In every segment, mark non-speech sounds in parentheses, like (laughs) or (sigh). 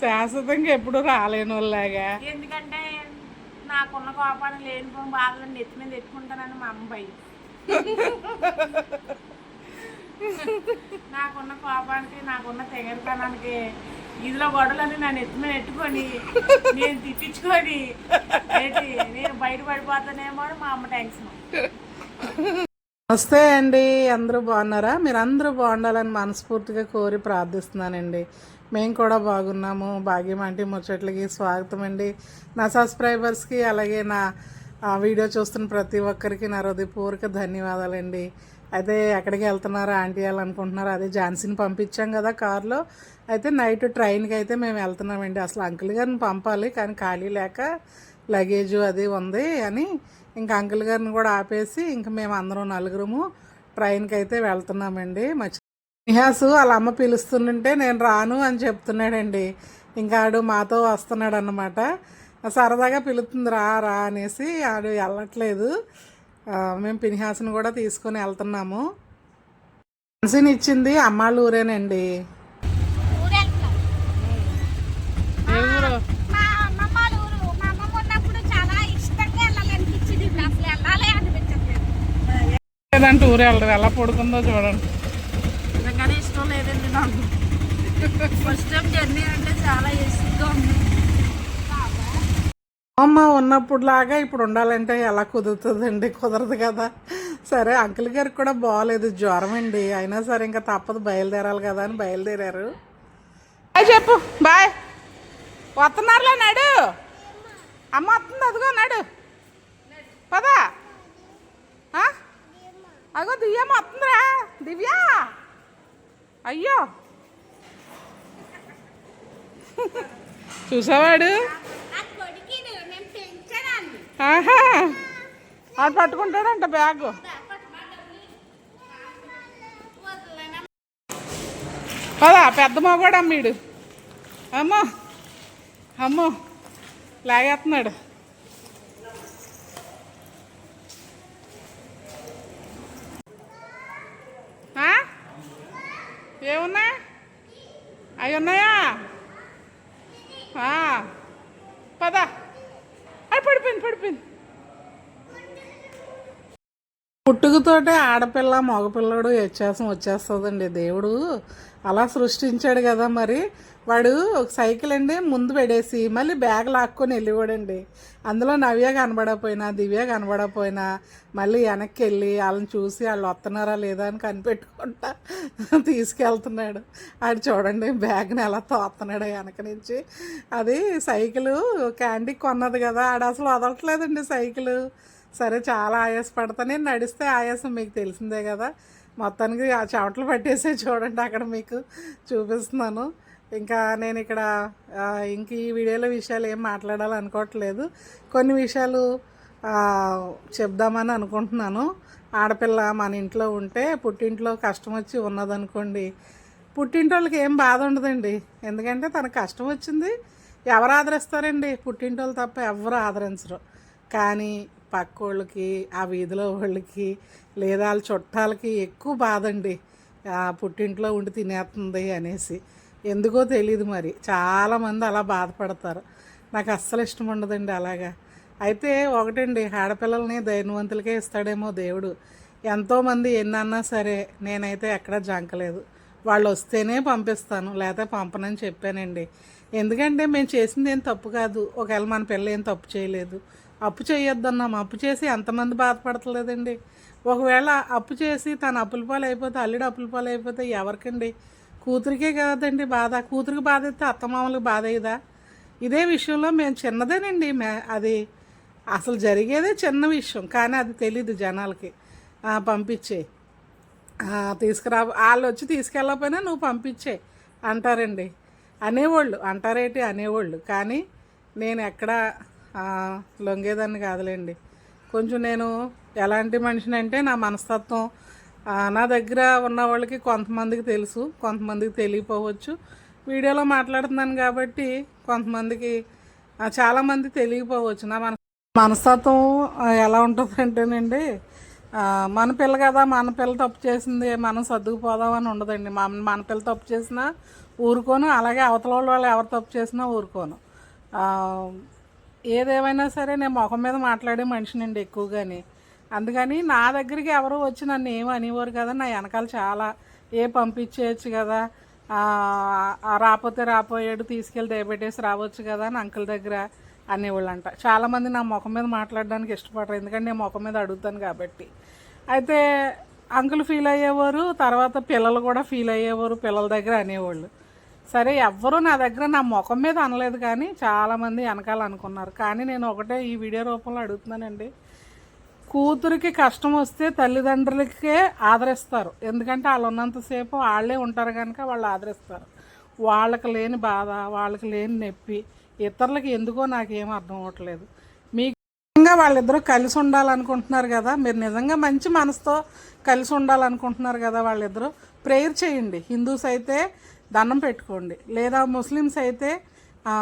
శాశ్వతంగా ఎప్పుడు రాలేని వాళ్ళలాగా. ఎందుకంటే నాకున్న కోపాన్ని లేనిపోయిన బాధలను నెత్తి మీద ఎత్తుకుంటానని మా అమ్మ భయం. నాకున్న కోపానికి నాకున్న తెగరితనానికి ఇదిలో గొడవలని నన్ను ఎత్తి మీద ఎట్టుకొని నేను తిట్టించుకొని ఏంటి నేను బయట పడిపోతానేమో అని మా అమ్మ టెన్షన్ నమస్తే అండి అందరూ బాగున్నారా? మీరు అందరూ బాగుండాలని మనస్ఫూర్తిగా కోరి ప్రార్థిస్తున్నానండి. మేము కూడా బాగున్నాము. భాగ్యం అంటే ముచ్చట్లకి స్వాగతం అండి. నా సబ్స్క్రైబర్స్కి అలాగే నా వీడియో చూస్తున్న ప్రతి ఒక్కరికి నా హృదయపూర్వక ధన్యవాదాలండి. అయితే ఎక్కడికి వెళ్తున్నారా ఆంటీ వెళ్ళాలనుకుంటున్నారు అదే ఝాన్సీని పంపించాం కదా కార్లో. అయితే నైట్ ట్రైన్కి అయితే మేము వెళ్తున్నామండి. అసలు అంకుల్ గారిని పంపాలి కానీ ఖాళీ లేక లగేజ్ అది ఉంది అని ఇంకా అంకుల్ గారిని కూడా ఆపేసి ఇంక మేము అందరం నలుగురము ట్రైన్కి అయితే వెళ్తున్నామండి. మర్చి నిహాసు వాళ్ళ అమ్మ పిలుస్తుంటే నేను రాను అని చెప్తున్నాడండి. ఇంకా ఆడు మాతో వస్తున్నాడు అన్నమాట సరదాగా పిలుస్తుంది రా రా అనేసి ఆడు వెళ్ళట్లేదు. మేము పినిహాసుని కూడా తీసుకొని వెళ్తున్నాము. మనిషిని ఇచ్చింది అమ్మాళ్ళ ఊరేనండి. ఊరు. లేదంటే వెళ్ళరు. ఎలా పడుకుందో చూడండి. లేదండి నాకు. ఫస్ట్ టైం జర్నీ అంటే చాలా ఇష్టంగా ఉంది. అమ్మ ఉన్నప్పుడు లాగా ఇప్పుడు ఉండాలంటే ఎలా కుదురుతుందండి? కుదరదు కదా. సరే అంకుల్ గారికి కూడా బాగాలేదు జ్వరం అండి. అయినా సరే ఇంకా తప్పదు. బయలుదేరాలి కదా అని బయలుదేరారు. చెప్పు. బాయ్. వస్తున్నారులే నాడు అమ్మ వస్తుంది. అదిగో నాడు పదా. అగో దివ్యమ్మ వస్తుందిరా. దివ్య. అయ్యో. చూసావాడు ఆహా. ఆడు పట్టుకుంటాడంట బ్యాగ్. పదా పెద్ద మగవాడు అమ్మీడు అమ్మో. అమ్మో. లాగేస్తున్నాడు. ఆ? ఏమున్నా? అవి ఉన్నాయా? పద. అది పడిపోయింది పడిపోయింది. పుట్టుకతోటే ఆడపిల్ల మగపిల్లడు వ్యత్యాసం వచ్చేస్తుందండి దేవుడు. అలా సృష్టించాడు కదా మరి. వాడు ఒక సైకిల్ అండి ముందు పెడేసి మళ్ళీ బ్యాగ్ లాక్కొని వెళ్ళిపోడండి అందులో నవ్య కనబడకపోయినా దివ్య కనబడకపోయినా మళ్ళీ వెనక్కి వెళ్ళి వాళ్ళని చూసి వాళ్ళు వస్తున్నారా లేదా అని కనిపెట్టుకుంటా తీసుకెళ్తున్నాడు. ఆడు చూడండి బ్యాగ్ని ఎలా తోస్తున్నాడు వెనక నుంచి. అది సైకిల్ క్యాండీ కొన్నది కదా ఆడు అసలు వదలట్లేదండి సైకిల్. సరే చాలా ఆయాస పడతా నేను నడిస్తే ఆయాసం మీకు తెలిసిందే కదా. మొత్తానికి ఆ చెమటలు పట్టేసే చూడండి అక్కడ మీకు చూపిస్తున్నాను. ఇంకా నేను ఇక్కడ ఇంక ఈ వీడియోలో విషయాలు ఏం మాట్లాడాలనుకోవట్లేదు కొన్ని విషయాలు చెప్దామని అనుకుంటున్నాను. ఆడపిల్ల మన ఇంట్లో ఉంటే పుట్టింట్లో కష్టం వచ్చి ఉన్నదనుకోండి పుట్టింటోళ్ళకి ఏం బాధ ఉండదండి. ఎందుకంటే తనకు కష్టం వచ్చింది ఎవరు ఆదరిస్తారండి? పుట్టింటోళ్ళు తప్ప ఎవరు ఆదరించరు. కానీ పక్కోళ్ళకి ఆ వీధిలో వాళ్ళకి లేదా వాళ్ళ చుట్టాలకి ఎక్కువ బాధ అండి పుట్టింట్లో ఉండి తినేస్తుంది అనేసి. ఎందుకో తెలియదు మరి. చాలామంది అలా బాధపడతారు. నాకు అస్సలు ఇష్టం ఉండదండి అలాగా. అయితే ఒకటండి ఆడపిల్లల్ని ధైర్యవంతులకే ఇస్తాడేమో దేవుడు. ఎంతోమంది ఎన్నన్నా సరే నేనైతే ఎక్కడా జంకలేదు. వాళ్ళు వస్తేనే పంపిస్తాను లేకపోతే పంపనని చెప్పానండి. ఎందుకంటే మేము చేసింది ఏం తప్పు కాదు. ఒకవేళ మన పిల్ల ఏం తప్పు చేయలేదు అప్పు చేయొద్దన్నాం. అప్పు చేసి ఎంతమంది బాధపడతలేదండి? ఒకవేళ అప్పు చేసి తను అప్పుల పాలు అయిపోతే అల్లుడు అప్పుల పాలు అయిపోతే ఎవరికండి? కూతురికే కదండి బాధ. కూతురికి బాధ అయితే అత్తమామలకు బాధ అయ్యదా ఇదే విషయంలో మేము చిన్నదేనండి. మే అది అసలు జరిగేదే చిన్న విషయం. కానీ అది తెలీదు జనాలకి. పంపించే. తీసుకురా వాళ్ళు వచ్చి తీసుకెళ్ళకపోయినా నువ్వు పంపించే అంటారండి. అనేవాళ్ళు. అంటారేటి అనేవాళ్ళు. కానీ నేను ఎక్కడా లొంగేదాన్ని కాదులేండి. కొంచెం నేను ఎలాంటి మనిషిని అంటే నా మనస్తత్వం. నా దగ్గర ఉన్న వాళ్ళకి కొంతమందికి తెలుసు కొంతమందికి తెలియపోవచ్చు. వీడియోలో మాట్లాడుతున్నాను కాబట్టి కొంతమందికి చాలామంది తెలియకపోవచ్చు నా మన మనస్తత్వం ఎలా ఉంటుంది అంటేనండి మన పిల్ల కదా మన పిల్ల తప్పు చేసింది మనం సర్దుకుపోదామని ఉండదండి. మన మన పిల్ల తప్పు చేసినా ఊరుకోను అలాగే అవతల వాళ్ళు వాళ్ళు ఎవరు తప్పు చేసినా ఊరుకోను. ఏదేమైనా సరే నేను ముఖం మీద మాట్లాడే మనిషినండి ఎక్కువగాని. అందుకని నా దగ్గరికి ఎవరు వచ్చి నన్ను ఏమి అనేవారు కదా నా వెనకాల చాలా ఏ పంపించేయచ్చు కదా రాపోతే రాపోయాడు తీసుకెళ్ళి దయపెట్టేసి రావచ్చు కదా అని అంకుల్ దగ్గర అనేవాళ్ళంట. చాలామంది నా ముఖం మీద మాట్లాడడానికి ఇష్టపడరు ఎందుకంటే నేను ముఖం మీద అడుగుతాను కాబట్టి. అయితే అంకుల్ ఫీల్ అయ్యేవారు తర్వాత పిల్లలు కూడా ఫీల్ అయ్యేవారు పిల్లల దగ్గర అనేవాళ్ళు. సరే ఎవ్వరూ నా దగ్గర నా ముఖం మీద అనలేదు కానీ చాలామంది వెనకాల అనుకున్నారు. కానీ నేను ఒకటే ఈ వీడియో రూపంలో అడుగుతున్నానండి. కూతురికి కష్టం వస్తే తల్లిదండ్రులకే ఆదరిస్తారు. ఎందుకంటే వాళ్ళు ఉన్నంతసేపు వాళ్ళే ఉంటారు కనుక వాళ్ళు ఆదరిస్తారు. వాళ్ళకి లేని బాధ వాళ్ళకి లేని నొప్పి ఇతరులకి ఎందుకో నాకేం అర్థం అవ్వట్లేదు. మీకు నిజంగా వాళ్ళిద్దరూ కలిసి ఉండాలనుకుంటున్నారు కదా మీరు నిజంగా మంచి మనసుతో కలిసి ఉండాలనుకుంటున్నారు కదా వాళ్ళిద్దరూ ప్రేయర్ చేయండి. హిందూస్ అయితే దండం పెట్టుకోండి. లేదా ముస్లిమ్స్ అయితే ఆ,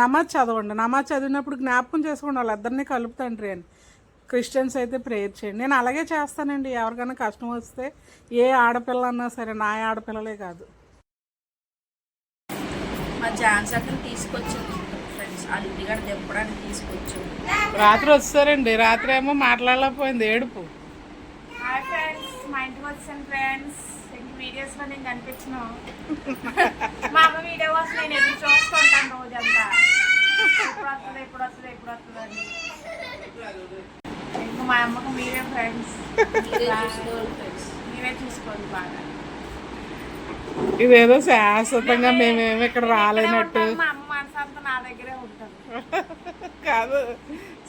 నమాజ్ చదవండి. నమాజ్ చదివినప్పుడు జ్ఞాపకం చేసుకోండి. వాళ్ళిద్దరిని కలుపుతండ్రి అని. క్రిస్టియన్స్ అయితే ప్రేయర్ చేయండి. నేను అలాగే చేస్తానండి. ఎవరికైనా కష్టం వస్తే ఏ ఆడపిల్ల అన్నా సరే నా ఆడపిల్లలే కాదు. మా ఝాన్సీ అక్కడ తీసుకొచ్చింది. ఫ్రెండ్స్ వాళ్ళ ఇంటికాడ దింపడానికి తీసుకొచ్చింది. రాత్రి వస్తారండి. రాత్రి ఏమో మాట్లాడలేకపోయింది. ఏడుపు. హాయ్ ఫ్రెండ్స్ మా ఇంటికి వచ్చాను ఫ్రెండ్స్. వీడియోస్లో నేను కనిపించను మా అమ్మ వీడియో కోసం నేను చూస్తుంటాను రోజంతా. ఎప్పుడు వస్తుంది ఎప్పుడు వస్తుంది ఎప్పుడు వస్తుంది అని. ఇంకా మా అమ్మకు మీరే ఫ్రెండ్స్ మీరే చూసుకోండి బాగా. ఇదేదో శాశ్వతంగా మేమేమి ఇక్కడ రాలేనట్టు. మా అమ్మ మనసు అంతా నా దగ్గరే ఉంటుంది. కాదు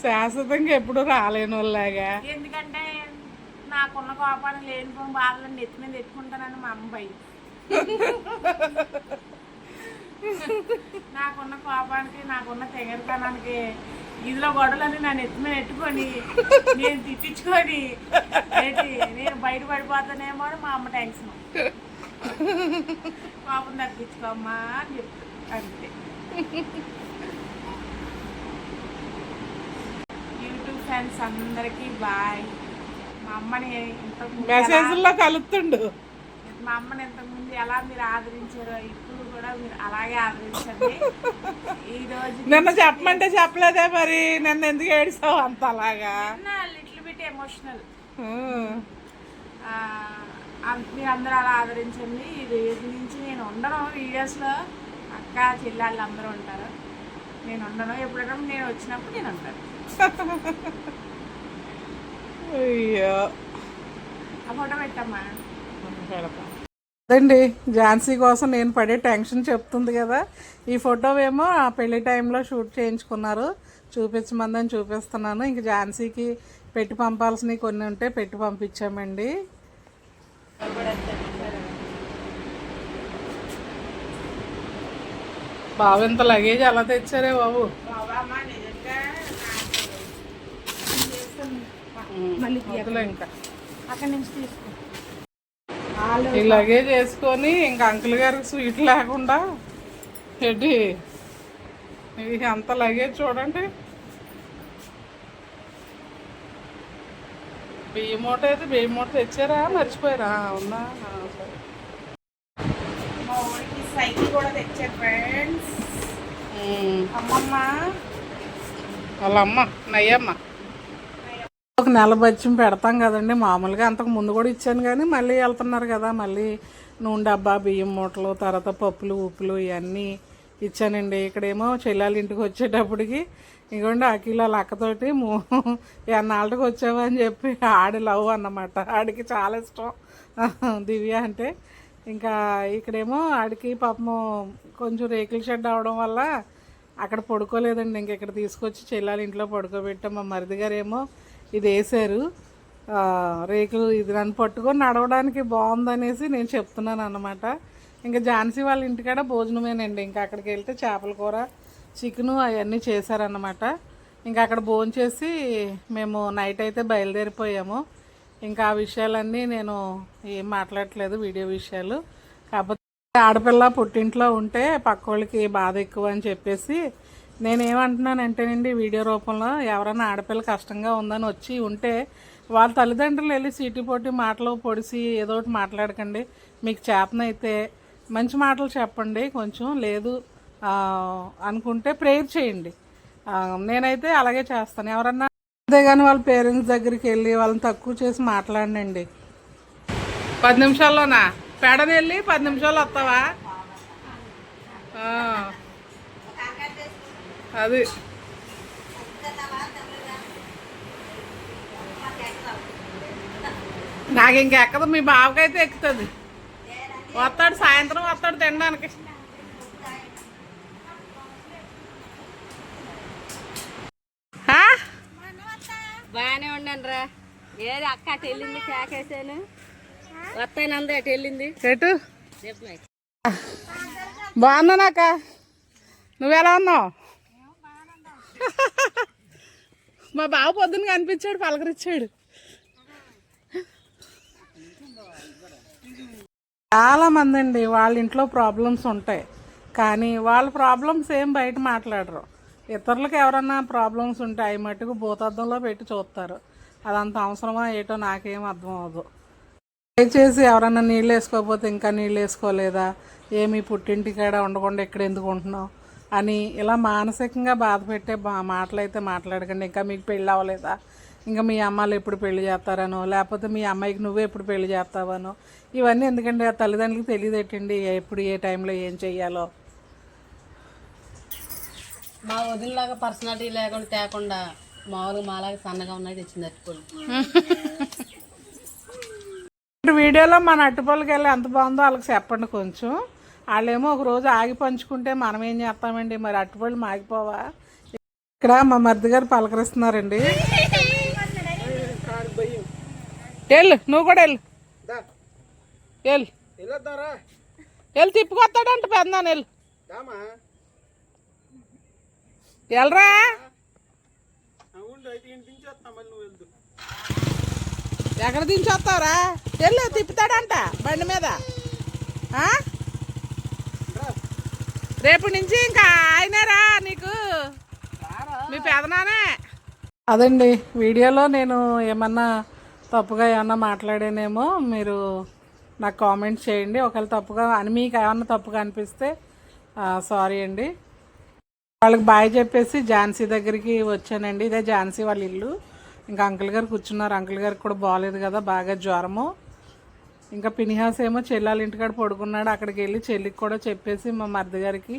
శాశ్వతంగా ఎప్పుడు రాలేని వాళ్ళలాగా ఎందుకంటే నాకున్న కోపాన్ని లేనిపోయిన బాధలను నెత్తి మీద ఎత్తుకుంటానని మా అమ్మ నాకున్న కోపానికి నాకున్న తెగరితనానికి ఇదిలో గొడవలని నన్ను ఎత్తి మీద ఎట్టుకొని నేను తిట్టించుకొని నేను బయట పడిపోతానేమో అని మా అమ్మ టెన్షన్. పాపం తగ్గించుకోమ్మా అని చెప్తాను అంతే. యూట్యూబ్ ఫ్యాన్స్ అందరికీ బాయ్. మా అమ్మని మెసేజ్లో కలుపుతుండు మా అమ్మని ఇంతకుముందు ఎలా మీరు ఆదరించారో ఇప్పుడు కూడా మీరు అలాగే ఆదరించండి. ఈ రోజు నిన్న చెప్పమంటే చెప్పలేదే మరి. నిన్న ఎందుకు ఏడిసావు అంత అలాగా? Little bit emotional. మీరు అందరూ అలా ఆదరించండి. ఈ రోజు నుంచి నేను ఉండను వీడియోస్లో అక్క చెల్లెళ్ళు అందరూ ఉంటారు. నేను ఉండను. ఎప్పుడైనా నేను వచ్చినప్పుడు నేను ఉంటాను. (laughs) అయ్యో. అదండి ఝాన్సీ కోసం నేను పడే టెన్షన్ చెప్తుంది కదా. ఈ ఫోటో ఏమో ఆ పెళ్ళి టైంలో షూట్ చేయించుకున్నారు. చూపించమందని చూపిస్తున్నాను. ఇంక ఝాన్సీకి పెట్టి పంపాల్సినవి కొన్ని ఉంటే పెట్టి పంపించామండి. బాబు ఇంత లగేజ్ ఎలా తెచ్చారే బాబు బాబా నిజంగా మళ్ళీ ఇంకా. అక్కడి నుంచి తీసుకో. ఈ లగేజ్ వేసుకొని ఇంకా అంకుల్ గారికి స్వీట్ లేకుండా ఏంటి ఇది అంత లగేజ్ చూడండి. బియ్యం మూట అయితే బియ్యం మూట తెచ్చారా? మర్చిపోయారా? అవునా? సరే. మా ఊరికి సైకిల్ కూడా తెచ్చారు ఫ్రెండ్స్ అమ్మమ్మ. వాళ్ళ అమ్మ నయ్యమ్మ. ఒక నెల బజ్యం పెడతాం కదండి. మామూలుగా అంతకు ముందు కూడా ఇచ్చాను కానీ మళ్ళీ వెళ్తున్నారు కదా. మళ్ళీ నూనె డబ్బా బియ్యం మూటలు తర్వాత పప్పులు ఉప్పులు ఇవన్నీ ఇచ్చానండి. ఇక్కడేమో చెల్లాలి ఇంటికి వచ్చేటప్పటికి ఇగోండి అఖిల లక్కతోటి మూ (laughs) ఎన్నాళ్ళకి వచ్చావా అని చెప్పి ఆడి లవ్ అన్నమాట. ఆడికి చాలా ఇష్టం. (laughs) దివ్య అంటే ఇంకా ఇక్కడేమో ఆడికి పాపము కొంచెం రేకుల షెడ్ అవడం వల్ల అక్కడ పడుకోలేదండి. ఇంక ఇక్కడ తీసుకొచ్చి చెల్లాలి ఇంట్లో పడుకోబెట్టాం మా మరిది గారు ఏమో ఇది వేసారు రేకులు ఇది నన్ను పట్టుకొని నడవడానికి బాగుందనేసి నేను చెప్తున్నాను అన్నమాట. ఇంకా ఝాన్సీ వాళ్ళ ఇంటికాడ భోజనమేనండి. ఇంకా అక్కడికి వెళ్తే చేపల కూర చికెను అవన్నీ చేశారన్నమాట. ఇంకా అక్కడ భోంచేసి మేము నైట్ అయితే బయలుదేరిపోయాము. ఇంకా ఆ విషయాలన్నీ నేను ఏం మాట్లాడట్లేదు వీడియో విషయాలు. కాకపోతే ఆడపిల్ల పుట్టింట్లో ఉంటే పక్క వాళ్ళకి బాధ ఎక్కువ అని చెప్పేసి నేనేమంటున్నానంటేనండి వీడియో రూపంలో ఎవరైనా ఆడపిల్ల కష్టంగా ఉందని వచ్చి ఉంటే వాళ్ళ తల్లిదండ్రులు వెళ్ళి సీటీ పోటీ మాటలు పొడిసి ఏదో ఒకటి మాట్లాడకండి. మీకు చేతనైతే మంచి మాటలు చెప్పండి కొంచెం లేదు అనుకుంటే ప్రేయర్ చేయండి. నేనైతే అలాగే చేస్తాను. ఎవరన్నా అంతేగాని వాళ్ళ పేరెంట్స్ దగ్గరికి వెళ్ళి వాళ్ళని తక్కువ చేసి మాట్లాడండి పది నిమిషాల్లోనా? పెడని వెళ్ళి పది నిమిషాలు వస్తావా? అది నాకు ఇంకెక్కదు మీ బావకైతే ఎక్కుతుంది. వస్తాడు సాయంత్రం వస్తాడు తినడానికి? బాగానే ఉన్నాను రా. ఏది అక్క అటు వెళ్ళింది కేకేసాను? వస్తానంది అటు వెళ్ళింది. ఎటు? చెప్పు మరి. బాగున్నానాక నువ్వెలా ఉన్నావు? మా బావ పొద్దున్న కనిపించాడు పలకరించాడు. చాలా మంది అండి వాళ్ళ ఇంట్లో ప్రాబ్లమ్స్ ఉంటాయి. కానీ వాళ్ళ ప్రాబ్లమ్స్ ఏం బయట మాట్లాడరు. ఇతరులకు ఎవరన్నా ప్రాబ్లమ్స్ ఉంటే అవి మట్టుకు భూతద్దంలో పెట్టి చూస్తారు. అదంత అవసరమా ఏటో నాకేం అర్థం అవ్వదు. దయచేసి ఎవరన్నా నీళ్ళు వేసుకోకపోతే ఇంకా నీళ్ళు వేసుకోలేదా? ఏమి పుట్టింటికాడ ఉండకుండా ఇక్కడ ఎందుకు ఉంటున్నావు? అని ఇలా మానసికంగా బాధ పెట్టే బా మాటలు అయితే మాట్లాడకండి. ఇంకా మీకు పెళ్ళి అవ్వలేదా? ఇంకా మీ అమ్మాలు ఎప్పుడు పెళ్ళి చేస్తారనో లేకపోతే మీ అమ్మాయికి నువ్వే ఎప్పుడు పెళ్ళి చేస్తావనో ఇవన్నీ ఎందుకంటే ఆ తల్లిదండ్రులకు తెలియదేటండి ఎప్పుడు ఏ టైంలో ఏం చెయ్యాలో? మా వదినలాగా పర్సనాలిటీ లేకుండా తేకుండా మామూలుగా మాలాగా సన్నగా ఉన్నాయి తెచ్చింది (laughs) ఇప్పుడు వీడియోలో మన అట్టుపల్లికి వెళ్ళి ఎంత బాగుందో వాళ్ళకి చెప్పండి కొంచెం. వాళ్ళేమో ఒక రోజు ఆగి పంచుకుంటే మనం ఏం చేస్తామండి? మరి అట్టుపళ్ళు మాగిపోవా? ఇక్కడ మా మరిది గారు పలకరిస్తున్నారండి. వెళ్ళు నువ్వు కూడా వెళ్ళు. వెళ్ళు. వెళ్ళు తిప్పుకొస్తాడంట పెద్దాను వెళ్ళు. వెళ్ళరా? ఎక్కడ దించొస్తావురా? వెళ్ళు తిప్పుతాడంట బండి మీద. ఆ? రేపు నుంచి ఇంకా ఆయనరా నీకు? మీ పెదనానే? అదండి వీడియోలో నేను ఏమన్నా తప్పుగా ఏమన్నా మాట్లాడానేమో మీరు నాకు కామెంట్ చేయండి. ఒకవేళ తప్పుగా అని మీకు ఏమన్నా తప్పుగా అనిపిస్తే సారీ అండి. వాళ్ళకి బాయ్ చెప్పేసి ఝాన్సీ దగ్గరికి వచ్చానండి. ఇదే ఝాన్సీ వాళ్ళ ఇల్లు. ఇంకా అంకుల్ గారు కూర్చున్నారు. అంకుల్ గారికి కూడా బాగాలేదు కదా బాగా జ్వరము. ఇంకా పినిహాస్ ఏమో చెల్లాలి ఇంటికాడ పడుకున్నాడు. అక్కడికి వెళ్ళి చెల్లికి కూడా చెప్పేసి మా మరిది గారికి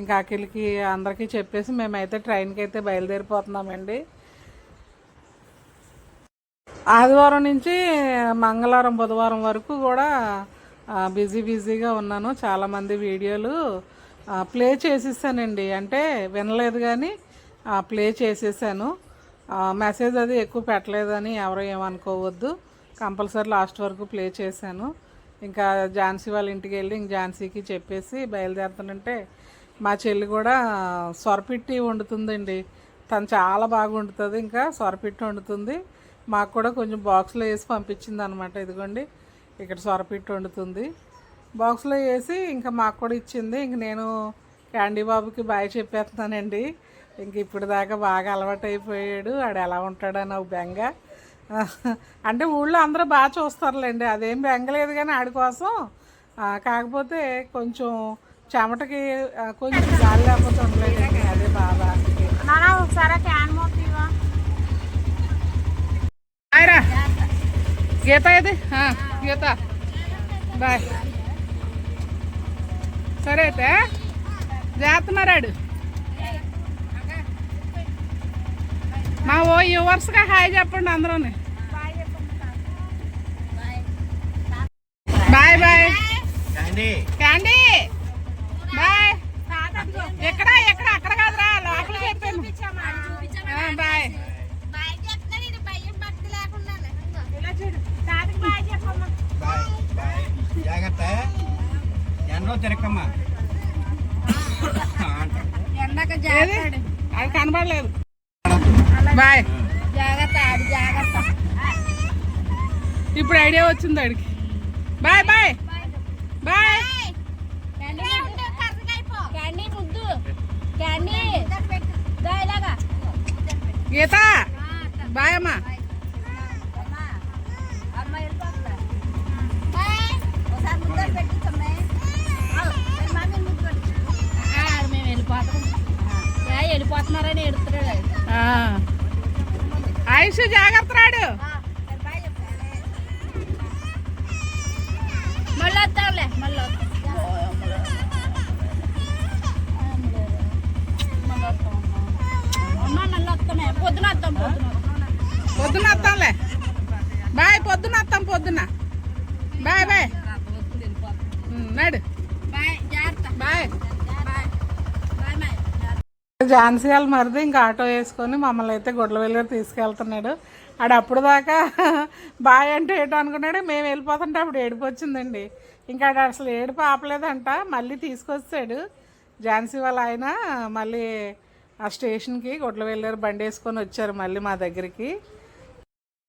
ఇంకా అఖిల్కి అందరికీ చెప్పేసి మేమైతే ట్రైన్కి అయితే బయలుదేరిపోతున్నామండి. ఆదివారం నుంచి మంగళవారం బుధవారం వరకు కూడా బిజీ బిజీగా ఉన్నాను. చాలామంది వీడియోలు ప్లే చేసేసానండి. అంటే వినలేదు కానీ ప్లే చేసేసాను. మెసేజ్ అది ఎక్కువ పెట్టలేదని ఎవరో ఏమనుకోవద్దు. కంపల్సరీ లాస్ట్ వరకు ప్లే చేశాను. ఇంకా ఝాన్సీ వాళ్ళ ఇంటికి వెళ్ళి ఇంక ఝాన్సీకి చెప్పేసి బయలుదేరుతానంటే మా చెల్లి కూడా సొరపిట్టి వండుతుందండి. తను చాలా బాగా వండుతుంది ఇంకా సొరపిట్టి వండుతుంది. మాకు కూడా కొంచెం బాక్స్లో వేసి పంపించింది అనమాట ఇదిగోండి ఇక్కడ సొరపిట్టి వండుతుంది. బాక్స్లో వేసి ఇంకా మాకు కూడా ఇచ్చింది. ఇంక నేను క్యాండీ బాబుకి బాయ్ చెప్పేస్తున్నానండి. ఇంక ఇప్పుడు దాకా బాగా అలవాటు అయిపోయాడు ఆడు ఎలా ఉంటాడని ఒక బెంగ. అంటే ఊళ్ళో అందరూ బాగా చూస్తారులేండి. అదేం బెంగలేదు కానీ ఆడి కోసం. కాకపోతే కొంచెం చెమటకి కొంచెం గాలి లేకపోతే ఉండలేదండి. అదే బాధ ఆయరా గీత ఇది గీత. బాయ్. సరే అయితే జాగ్రత్త మరాడు. యువర్స్గా హాయ్ చెప్పండి అందరూ బాయ్ బాయ్. Candy bye. ఎక్కడ ఎక్కడ అక్కడ కాదురా లోపల చెప్పాను బాయ్. జాగ్రత్త. ఎండలో తిరగమ్మా ఎండక ఏది అది కనబడలేదు. బాయ్. జాగ్రత్త ఆడి జాగ్రత్త. ఇప్పుడు ఐడియా వచ్చింది ఆడికి. Bye bye. బాయ్. క్యాండీ ముద్దు క్యాండీ గీత. బాయ్ అమ్మా. వెళ్ళిపోతున్నారని ఎడుతున్నాడు. ఆయుష్ జాగ్రత్త రాడు. మళ్ళీ వస్తాంలే మళ్ళీ పొద్దున వస్తాం పొద్దున వస్తాంలే. బాయ్ పొద్దున వస్తాం పొద్దున. Bye bye. నడు. జాగ్రత్త. Bye bye. ఝాన్సీ వాళ్ళ మరిది ఇంకా ఆటో వేసుకొని మమ్మల్ని అయితే గుడ్ల వెళ్ళి తీసుకెళ్తున్నాడు. ఆడు అప్పుడు దాకా బాయ్ అంటే ఏటో అనుకున్నాడు. మేము వెళ్ళిపోతుంటే అప్పుడు ఏడుపు వచ్చిందండి. ఇంకా ఆడు అసలు ఏడుపు ఆపలేదంట. మళ్ళీ తీసుకొచ్చాడు. ఝాన్సీ వాళ్ళ ఆయన మళ్ళీ ఆ స్టేషన్కి గుడ్ల వెళ్ళారు బండి వేసుకొని వచ్చారు మళ్ళీ మా దగ్గరికి.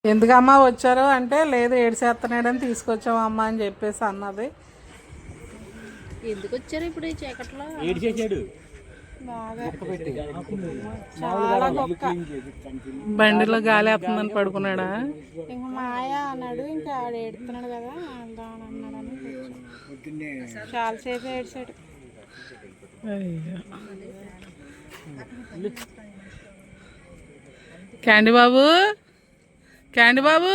ఎందుకమ్మా వచ్చారు అంటే లేదు ఏడిసేస్తున్నాడని తీసుకొచ్చామమ్మా అని చెప్పేసి అన్నది. ఎందుకు వచ్చారు ఇప్పుడు ఈ చీకట్లో? చాలా గొప్ప బండిలో గాలి వస్తుందని పడుకున్నాడా? ఇంకా మాయ అన్నాడు ఇంకా ఆడు ఏడుతున్నాడు కదా వెళ్దాం అని అన్నాడని కూర్చో. చాలాసేపు ఏడ్చాడు. క్యాండీ బాబు? క్యాండీ బాబు?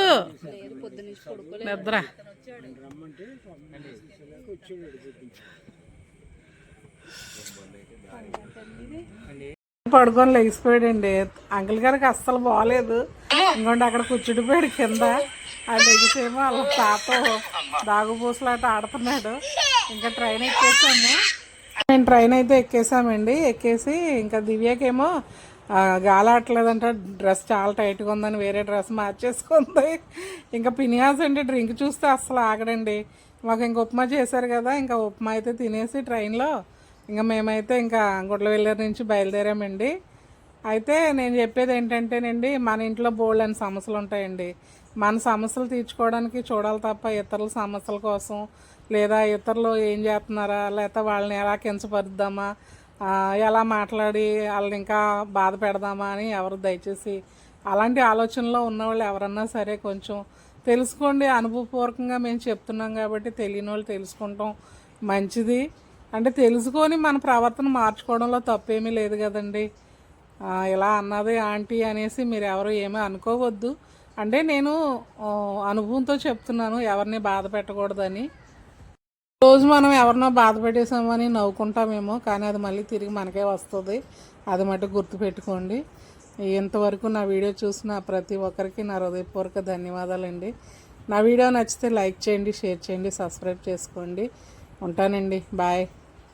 నిద్ర. పడుకొని లెగిసిపోయాడండి. అంకుల్ గారికి అస్సలు బాగలేదు ఇంకోటి అక్కడ కూర్చుడిపోయాడు కింద. ఆ లెగిసేమో వాళ్ళ తాత దాగుపూసలాట ఆడుతున్నాడు. ఇంకా ట్రైన్ ఎక్కేసాము. మేము ట్రైన్ అయితే ఎక్కేసామండి. ఎక్కేసి ఇంకా దివ్యకేమో గాలాడలేదంట గాలి డ్రెస్ చాలా టైట్గా ఉందని వేరే డ్రెస్ మార్చేసుకుంది. ఇంకా పినియాస్ అండి డ్రింక్ చూస్తే అస్సలు ఆగడండి. మాకు ఇంక ఉప్మా చేశారు కదా ఇంకా ఉప్మా అయితే తినేసి ట్రైన్లో ఇంకా మేమైతే ఇంకా గుడ్లవెల్లూరు నుంచి బయలుదేరామండి. అయితే నేను చెప్పేది ఏంటంటేనండి మన ఇంట్లో బోల్డ్ అని సమస్యలు ఉంటాయండి. మన సమస్యలు తీర్చుకోవడానికి చూడాలి తప్ప ఇతరుల సమస్యల కోసం లేదా ఇతరులు ఏం చేస్తున్నారా లేకపోతే వాళ్ళని ఎలా కించపరుద్దామా ఎలా మాట్లాడి వాళ్ళని ఇంకా బాధ పెడదామా అని ఎవరు దయచేసి అలాంటి ఆలోచనలో ఉన్నవాళ్ళు ఎవరన్నా సరే కొంచెం తెలుసుకోండి. అనుభవపూర్వకంగా మేము చెప్తున్నాం కాబట్టి తెలియని వాళ్ళు తెలుసుకుంటాం. మంచిది. అంటే తెలుసుకొని మన ప్రవర్తన మార్చుకోవడంలో తప్పేమీ లేదు కదండి. ఇలా అన్నది ఆంటీ అనేసి మీరు ఎవరు ఏమీ అనుకోవద్దు. అంటే నేను అనుభవంతో చెప్తున్నాను ఎవరిని బాధ పెట్టకూడదని. రోజు మనం ఎవరినో బాధ పెట్టేసామని నవ్వుకుంటామేమో కానీ అది మళ్ళీ తిరిగి మనకే వస్తుంది. అది మటు గుర్తుపెట్టుకోండి. ఇంతవరకు నా వీడియో చూసిన ప్రతి ఒక్కరికి నా హృదయపూర్వక ధన్యవాదాలండి. నా వీడియో నచ్చితే లైక్ చేయండి షేర్ చేయండి సబ్స్క్రైబ్ చేసుకోండి. ఉంటానండి. బాయ్.